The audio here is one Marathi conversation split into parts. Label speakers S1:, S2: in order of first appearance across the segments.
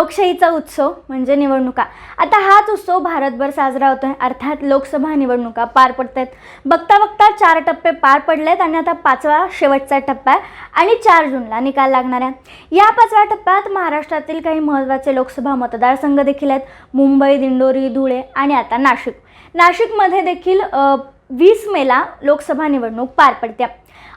S1: लोकशाहीचा उत्सव म्हणजे निवडणुका. आता हाच उत्सव भारतभर साजरा होतोय. अर्थात लोकसभा निवडणुका पार पडत आहेत बघता बघता चार टप्पे पार पडले आहेत आणि आता पाचवा शेवटचा टप्पा आहे आणि चार जूनला निकाल लागणार आहे. या पाचव्या टप्प्यात महाराष्ट्रातील काही महत्त्वाचे लोकसभा मतदारसंघ देखील आहेत. मुंबई दिंडोरी धुळे आणि आता नाशिक. नाशिकमध्ये देखील वीस मेला लोकसभा निवडणूक पार पडते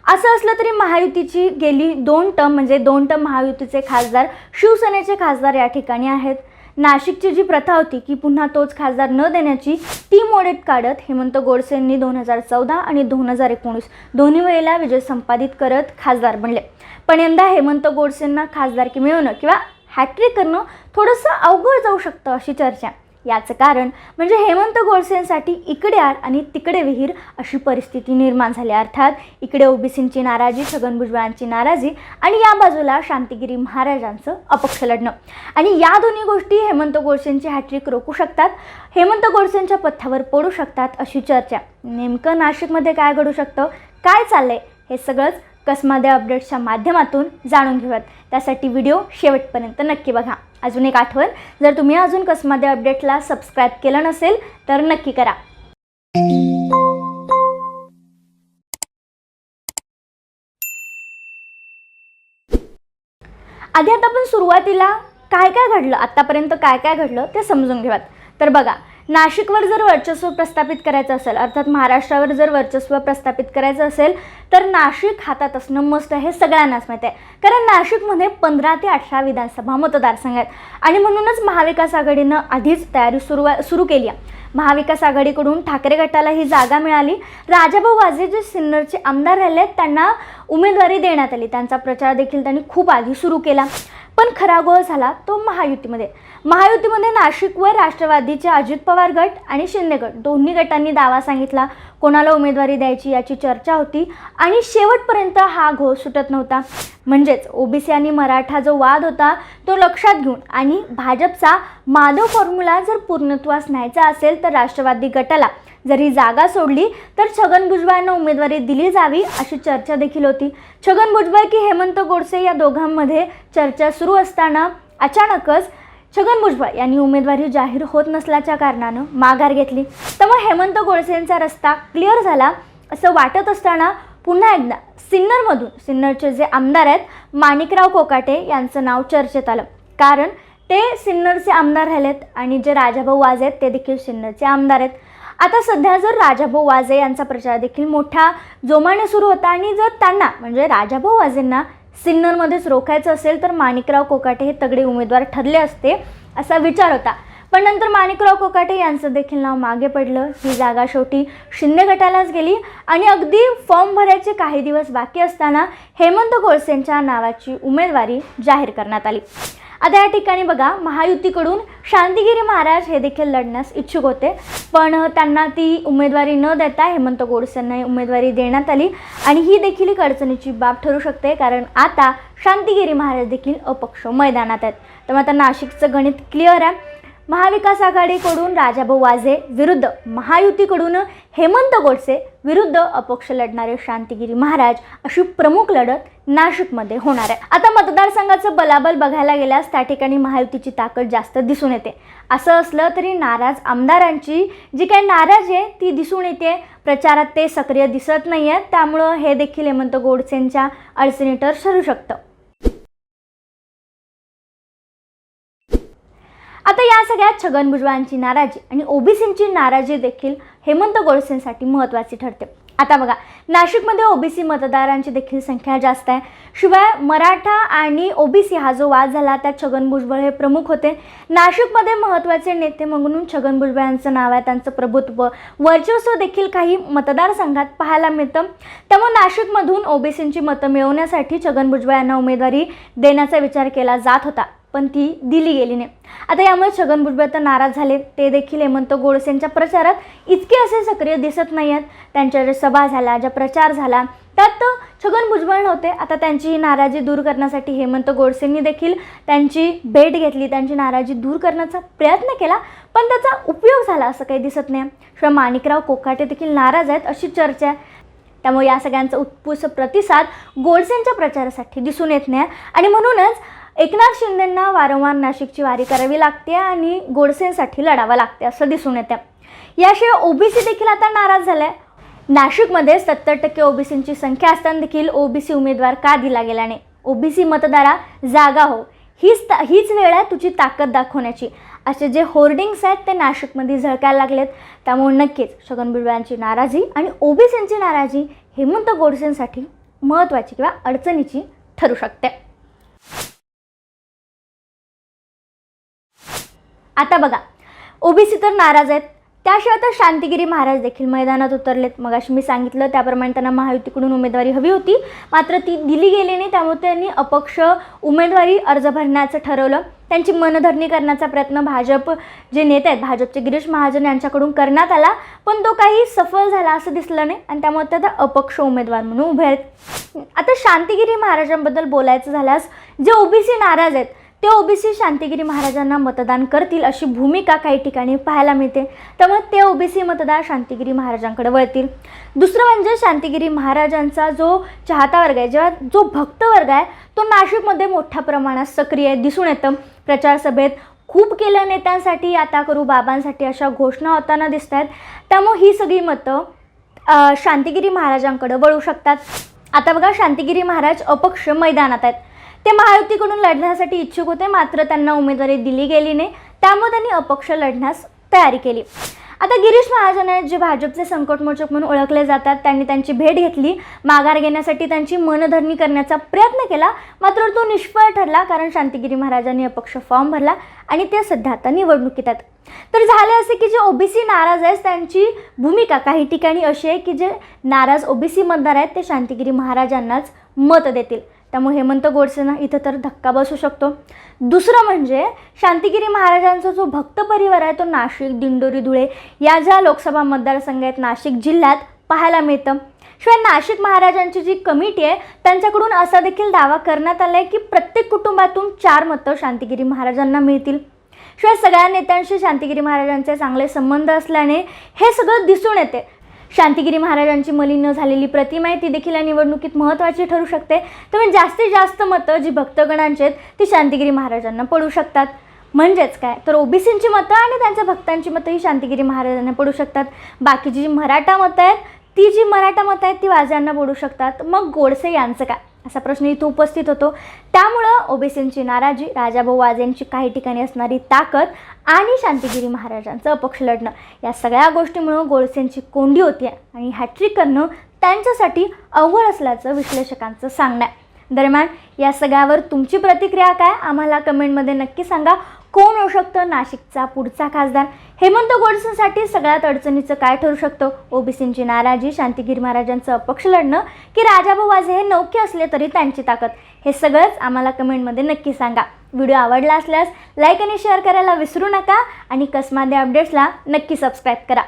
S1: असं असलं तरी महायुतीची गेली दोन टर्म म्हणजे दोन टर्म महायुतीचे खासदार शिवसेनेचे खासदार या ठिकाणी आहेत. नाशिकची जी प्रथा होती की पुन्हा तोच खासदार न देण्याची ती मोडीत काढत हेमंत गोडसेंनी दोन हजार चौदा आणि दोन हजार एकोणीस दोन्ही वेळेला विजय संपादित करत खासदार बनले. पण यंदा हेमंत गोडसेंना खासदारकी मिळवणं किंवा हॅट्रिक करणं थोडंसं अवघड जाऊ शकतं अशी चर्चा. याचं कारण म्हणजे हेमंत गोडसेंसाठी इकडे आड आणि तिकडे विहीर अशी परिस्थिती निर्माण झाली. अर्थात इकडे ओबीसींची नाराजी छगन भुजबळांची नाराजी आणि या बाजूला शांतिगिरी महाराजांचं अपक्ष लढणं. आणि या दोन्ही गोष्टी हेमंत गोडसेंची हॅट्रिक रोखू शकतात हेमंत गोडसेंच्या पथ्यावर पडू शकतात अशी चर्चा. नेमकं नाशिकमध्ये काय घडू शकतं काय चाललंय हे सगळंच कसमादे अपडेट्सच्या माध्यमातून जाणून घेऊयात. त्यासाठी व्हिडिओ शेवटपर्यंत नक्की बघा. अजून एक आठवण. जर तुम्ही अजून कसमादे अपडेटला सबस्क्राईब केलं नसेल तर नक्की करा. आधी आता आपण सुरुवातीला काय काय घडलं आत्तापर्यंत काय काय घडलं ते समजून घेऊयात. तर बघा नाशिकवर जर वर्चस्व प्रस्थापित करायचं असेल अर्थात महाराष्ट्रावर जर वर्चस्व प्रस्थापित करायचं असेल तर नाशिक हातात असणं मस्त हे सगळ्यांनाच माहीत आहे. कारण नाशिकमध्ये पंधरा ते अठरा विधानसभा मतदारसंघ आहेत. आणि म्हणूनच महाविकास आघाडीनं आधीच तयारी सुरू सुरू केली आहे. महाविकास आघाडीकडून ठाकरे गटाला ही जागा मिळाली. राजाभाऊ वाजे जे सिन्नरचे आमदार राहिले आहेत त्यांना उमेदवारी देण्यात आली. त्यांचा प्रचार देखील त्यांनी खूप आधी सुरू केला. पण खरा गोळ झाला तो महायुतीमध्ये. महायुतीमध्ये नाशिकवर राष्ट्रवादीचे अजित पवार गट आणि शिंदे गट. दोन्ही गटांनी दावा सांगितला कोणाला उमेदवारी द्यायची याची चर्चा होती आणि शेवटपर्यंत हा घोष सुटत नव्हता. म्हणजेच ओबीसी आणि मराठा जो वाद होता तो लक्षात घेऊन आणि भाजपचा माधव फॉर्म्युला जर पूर्णत्वास न्यायचा असेल तर राष्ट्रवादी गटाला जर ही जागा सोडली तर छगन भुजबळांना उमेदवारी दिली जावी अशी चर्चा देखील होती. छगन भुजबळ की हेमंत गोडसे या दोघांमध्ये चर्चा सुरू असताना अचानकच छगन भुजबळ यांनी उमेदवारी जाहीर होत नसल्याच्या कारणानं माघार घेतली. त्यामुळे हेमंत गोडसेंचा रस्ता क्लिअर झाला असं वाटत असताना पुन्हा एकदा सिन्नरमधून सिन्नरचे जे आमदार आहेत माणिकराव कोकाटे यांचं नाव चर्चेत आलं. कारण ते सिन्नरचे आमदार राहिलेत आणि जे राजाभाऊ वाजे आहेत ते देखील सिन्नरचे आमदार आहेत. आता सध्या जर राजाभाऊ वाजे यांचा प्रचार देखील मोठा जोमाने सुरू होता आणि जर त्यांना म्हणजे राजाभाऊ वाजेंना सिन्नरमध्येच रोखायचं असेल तर माणिकराव कोकाटे हे तगडे उमेदवार ठरले असते असा विचार होता. पण नंतर माणिकराव कोकाटे यांचं देखील नाव मागे पडलं. ही जागा शेवटी शिंदे गटालाच गेली आणि अगदी फॉर्म भरायचे काही दिवस बाकी असताना हेमंत गोडसेंच्या नावाची उमेदवारी जाहीर करण्यात आली. आता या ठिकाणी बघा महायुतीकडून शांतिगिरी महाराज हे देखील लढण्यास इच्छुक होते. पण त्यांना ती उमेदवारी न देता हेमंत गोडसेंना उमेदवारी देण्यात आली आणि ही देखील एक अडचणीची बाब ठरू शकते कारण आता शांतिगिरी महाराज देखील अपक्ष मैदानात आहेत. त्यामुळे आता नाशिकचं गणित क्लिअर आहे. महाविकास आघाडीकडून राजाभाऊ वाजे विरुद्ध महायुतीकडून हेमंत गोडसे विरुद्ध अपक्ष लढणारे शांतिगिरी महाराज अशी प्रमुख लढत नाशिकमध्ये होणार आहे. आता मतदारसंघाचं बलाबल बघायला गेल्यास त्या ठिकाणी महायुतीची ताकद जास्त दिसून येते. असं असलं तरी नाराज आमदारांची जी काही नाराज आहे ती दिसून येते. प्रचारात ते सक्रिय दिसत नाही आहेत त्यामुळं हे देखील हेमंत गोडसेंच्या अडचणीटर ठरू शकतं आता या सगळ्यात छगन भुजबळांची नाराजी आणि ओबीसींची नाराजी देखील हेमंत गोडसेंसाठी महत्त्वाची ठरते. आता बघा नाशिकमध्ये ओबीसी मतदारांची देखील संख्या जास्त आहे. शिवाय मराठा आणि ओबीसी हा जो वाद झाला त्यात छगन भुजबळ हे प्रमुख होते. नाशिकमध्ये महत्त्वाचे नेते म्हणून छगन भुजबळ यांचं नाव आहे त्यांचं प्रभुत्व. वर्चस्व देखील काही मतदारसंघात पाहायला मिळतं. त्यामुळे नाशिकमधून ओबीसींची मतं मिळवण्यासाठी छगन भुजबळ यांना उमेदवारी देण्याचा विचार केला जात होता. पण ती दिली गेली नाही. आता यामुळे छगन भुजबळ तर नाराज झाले. ते देखील हेमंत गोडसेंच्या प्रचारात इतके असे सक्रिय दिसत नाही आहेत त्यांच्या ज्या सभा झाल्या ज्या प्रचार झाला त्यात छगन भुजबळ नव्हते. आता त्यांची ही नाराजी दूर करण्यासाठी हेमंत गोडसेंनी देखील त्यांची भेट घेतली. त्यांची नाराजी दूर करण्याचा प्रयत्न केला पण त्याचा उपयोग झाला असं काही दिसत नाही. शिवाय माणिकराव कोकाटे देखील नाराज आहेत अशी चर्चा आहे. त्यामुळे या सगळ्यांचा उत्पुष्ट प्रतिसाद गोडसेंच्या प्रचारासाठी दिसून येत नाही. आणि म्हणूनच एकनाथ शिंदेंना वारंवार नाशिकची वारी करावी लागते आणि गोडसेंसाठी लढावं लागते असं दिसून येतं. याशिवाय ओबीसी देखील आता नाराज झालाय. नाशिकमध्ये सत्तर टक्के ओबीसींची संख्या असताना देखील ओबीसी उमेदवार का दिला गेला नाही? ओबीसी मतदारा जागा हो. हीच ता हीच वेळ आहे तुझी ताकद दाखवण्याची. असे जे होर्डिंग्स आहेत ते नाशिकमध्ये झळकायला लागलेत. त्यामुळे नक्कीच छगन बिडव्यांची नाराजी आणि ओबीसींची नाराजी हेमंत गोडसेंसाठी महत्त्वाची किंवा अडचणीची ठरू शकते. आता बघा ओबीसी तर नाराज आहेत. त्याशिवाय तर शांतिगिरी महाराज देखील मैदानात उतरलेत. मग अशी मी सांगितलं त्याप्रमाणे त्यांना महायुतीकडून उमेदवारी हवी होती. मात्र ती दिली गेली नाही त्यामुळे त्यांनी अपक्ष उमेदवारी अर्ज भरण्याचं ठरवलं. त्यांची मनधरणी करण्याचा प्रयत्न भाजप जे नेते आहेत भाजपचे गिरीश महाजन यांच्याकडून करण्यात आला. पण तो काही सफल झाला असं दिसलं नाही आणि त्यामुळे ते आता अपक्ष उमेदवार म्हणून उभे आहेत. आता शांतिगिरी महाराजांबद्दल बोलायचं झाल्यास जे ओबीसी नाराज आहेत ते ओबीसी शांतिगिरी महाराजांना मतदान करतील अशी भूमिका काही ठिकाणी पाहायला मिळते. त्यामुळे ते ओबीसी मतदार शांतिगिरी महाराजांकडे वळतील. दुसरं म्हणजे शांतिगिरी महाराजांचा जो चाहता वर्ग आहे जेव्हा जो भक्त वर्ग आहे तो नाशिकमध्ये मोठ्या प्रमाणात सक्रिय आहे दिसून येतं. प्रचार सभेत खूप केलं नेत्यांसाठी आता करू बाबांसाठी अशा घोषणा होताना दिसत आहेत त्यामुळे ही सगळी मतं शांतिगिरी महाराजांकडे वळू शकतात. आता बघा शांतिगिरी महाराज अपक्ष मैदानात आहेत. ते महायुतीकडून लढण्यासाठी इच्छुक होते मात्र त्यांना उमेदवारी दिली गेली नाही. त्यामुळे त्यांनी अपक्ष लढण्यास तयारी केली. आता गिरीश महाजन आहेत जे भाजपचे संकटमोचक म्हणून ओळखले जातात. त्यांनी त्यांची भेट घेतली माघार घेण्यासाठी त्यांची मनधरणी करण्याचा प्रयत्न केला मात्र तो निष्फळ ठरला कारण शांतिगिरी महाराजांनी अपक्ष फॉर्म भरला आणि ते सध्या आता निवडणुकीत आहेत. तर झाले असे की जे ओबीसी नाराज आहेत त्यांची भूमिका काही ठिकाणी अशी आहे की जे नाराज ओबीसी मतदार आहेत ते शांतिगिरी महाराजांनाच मत देतील. त्यामुळे हेमंत गोडसेंना इथं तर धक्का बसू शकतो. दुसरं म्हणजे शांतिगिरी महाराजांचा जो भक्त परिवार आहे तो नाशिक दिंडोरी धुळे या ज्या लोकसभा मतदारसंघ आहेत नाशिक जिल्ह्यात पाहायला मिळतं. शिवाय नाशिक महाराजांची जी कमिटी आहे त्यांच्याकडून असा देखील दावा करण्यात आला आहे की प्रत्येक कुटुंबातून चार मतं शांतिगिरी महाराजांना मिळतील. शिवाय सगळ्या नेत्यांशी शांतिगिरी महाराजांचे चांगले संबंध असल्याने हे सगळं दिसून येते. शांतिगिरी महाराजांची मलिन झालेली प्रतिमा आहे ती देखील या निवडणुकीत महत्त्वाची ठरू शकते. त्यामुळे जास्तीत जास्त मतं जी भक्तगणांची आहेत ती शांतिगिरी महाराजांना पडू शकतात. म्हणजेच काय? तर ओबीसींची मतं आणि त्यांच्या भक्तांची मतं ही शांतिगिरी महाराजांना पडू शकतात. बाकीची जी मराठा मतं आहेत ती जी मराठा मतं आहेत ती वाजांना बोलू शकतात. मग गोडसे यांचं काय? असा प्रश्न इथं उपस्थित होतो. त्यामुळं ओबीसींची नाराजी राजाभाऊ वाजेंची काही ठिकाणी असणारी ताकद आणि शांतिगिरी महाराजांचं अपक्ष लढणं या सगळ्या गोष्टीमुळं गोडसेंची कोंडी होती आणि हॅट्रिक करणं त्यांच्यासाठी अवघड असल्याचं विश्लेषकांचं सांगणं आहे. दरम्यान या सगळ्यावर तुमची प्रतिक्रिया काय? आम्हाला कमेंटमध्ये नक्की सांगा. कोण होऊ शकतं? नाशिकचा पुढचा खासदार हेमंत गोडसेंसाठी सगळ्यात अडचणीचं काय ठरू शकतं? ओबीसींची नाराजी शांतिगिरी महाराजांचं अपक्ष लढणं की राजाभाऊ वाजे हे नौके असले तरी त्यांची ताकद? हे सगळंच आम्हाला कमेंटमध्ये नक्की सांगा. व्हिडिओ आवडला असल्यास लाईक आणि शेअर करायला विसरू नका आणि कसमादे अपडेट्सला नक्की सबस्क्राईब करा.